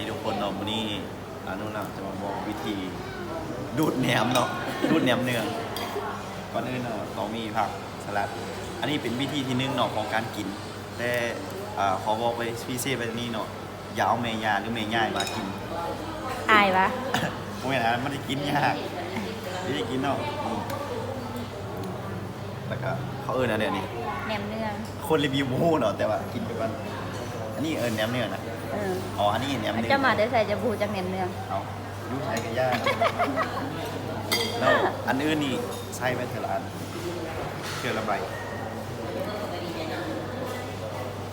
ดีทุกคนเนาะวันนี้อานุนะจะมาบอกวิธี ดูดแหนมเนาะดูดแหนมเนืองก่อนอื่นเนาะต้องมีผักสลัด อันนี้เป็นวิธีที่หนึ่งเนาะของการกิน แต่อ่าขอบอกไปพี่เซ่ไปนี่เนาะอย่าเอาเมยาหรือเมย่ายมากินอายปะเพราะงั้นมันได้กินยากไม่ได้กินเนาะอืมแล้วก็เขาเอิญอะไรนี่แหนมเนืองคนรีวิวโม่เนาะแต่ว่ากินไปวันอันนี้เอิญแหนมเนืองนะ เอออ๋ออันนี้แหนมเนืองจะมาได้ใส่จะบูจากแหนมเนืองเอาลูกใช้กันยากแล้วอันอื่นนี่ใช้ไปเทอละอันเทอละใบ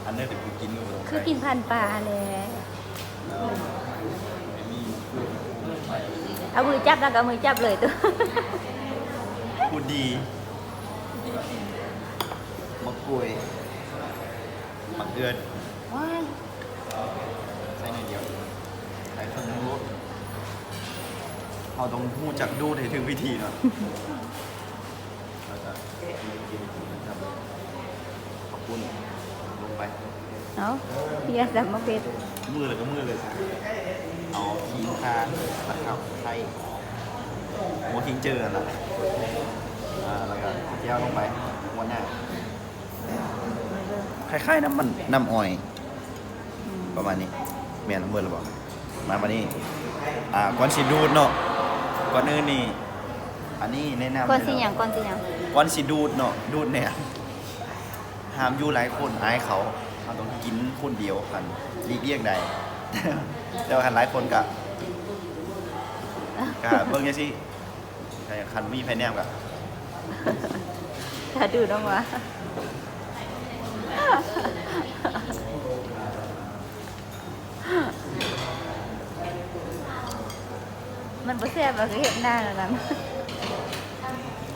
อันนี้เดี๋ยวกูกินดูคือกินพันปลาเลยเอามือจับแล้วก็เอามือจับเลยตัวพูดดีมะกรวยมะเกลือว้าย ใส่หน่อยเดียวใส่เครื่องรู้เราต้องพูดจากดูให้ถึงวิธีเนาะแล้วก็นะครับขอบคุณลงไป เอาเพียสัมมาเพชรมือเลยก็มือเลยสิเอาขิงคานตะขับไทยหัวขิงเจอละอ่าแล้วก็แก้วลงไปวันหน้าคล้ายๆน้ำมันน้ำอ้อย ประมาณนี้เมียนน้ำเบิร์หรือเปล่ามาวันนี้อ่าก่อนสิดูดเนาะก่อนอื่นนี่อันนี้แนะนำก้อนสิเลยหยัเนาะงก้อนสิหยังก่อนสิดูดเนาะดูดเนี่ยห้ามอยู่หลายคนอายเขาเขาต้องกินคนเดียวกันหลีกเลี่ยงใดแต่ว่าคันหลายคนกะกะเบิ่งจังซี่แต่คันมีไผแนมกะถ้าดูดออกมา มันบ่แซ่บแบบเห็นหน้าแล้วนั้น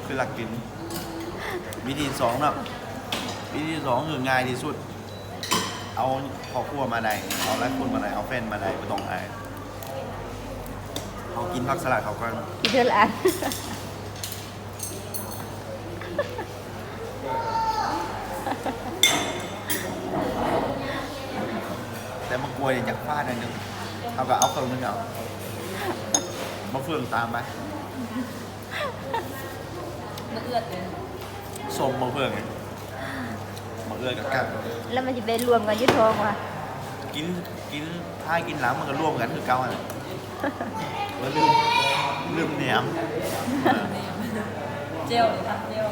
คือหลักกิน วิธีสองเนาะวิธีสองคือง่ายที่สุด เอาครอบครัวมาใดเอาหลายคนมาใดเอาแฟนมาใดไม่ต้องอายเขากินผักสลัดเขาก็อีเดือนละอันแต่มากลัวเนี่ยอยากฟาดอันหนึงเอาก็เอาเครื่องนึงเอา มาเฟืองตามไปมาเอื้อดเลยส้มมาเฟืองไงมาเอื้อกับกัน แล้วมันจะไปรวมกันอยุททองว่ะกินกินท้ายกินหลังมันก็ร่วมกันคือเก่าอะแล้วลืมลืมแหนมเออเจลหรือทำเจล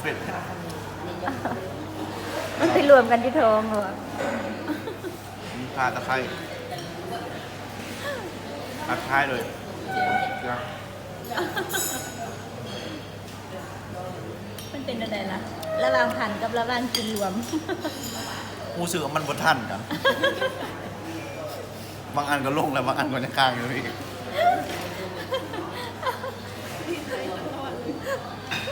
เผ็ดมันไปรวมกันอยุททองว่ะมีคาตะไคร้ ตะไคร้เลยยังมันเป็นอะไรล่ะ ระหว่างผันกับระหว่างกินรวมรู้สึกว่ามันบนทันกัน บางอันก็ลงแล้วบางอันก็ยังค้างอยู่อีก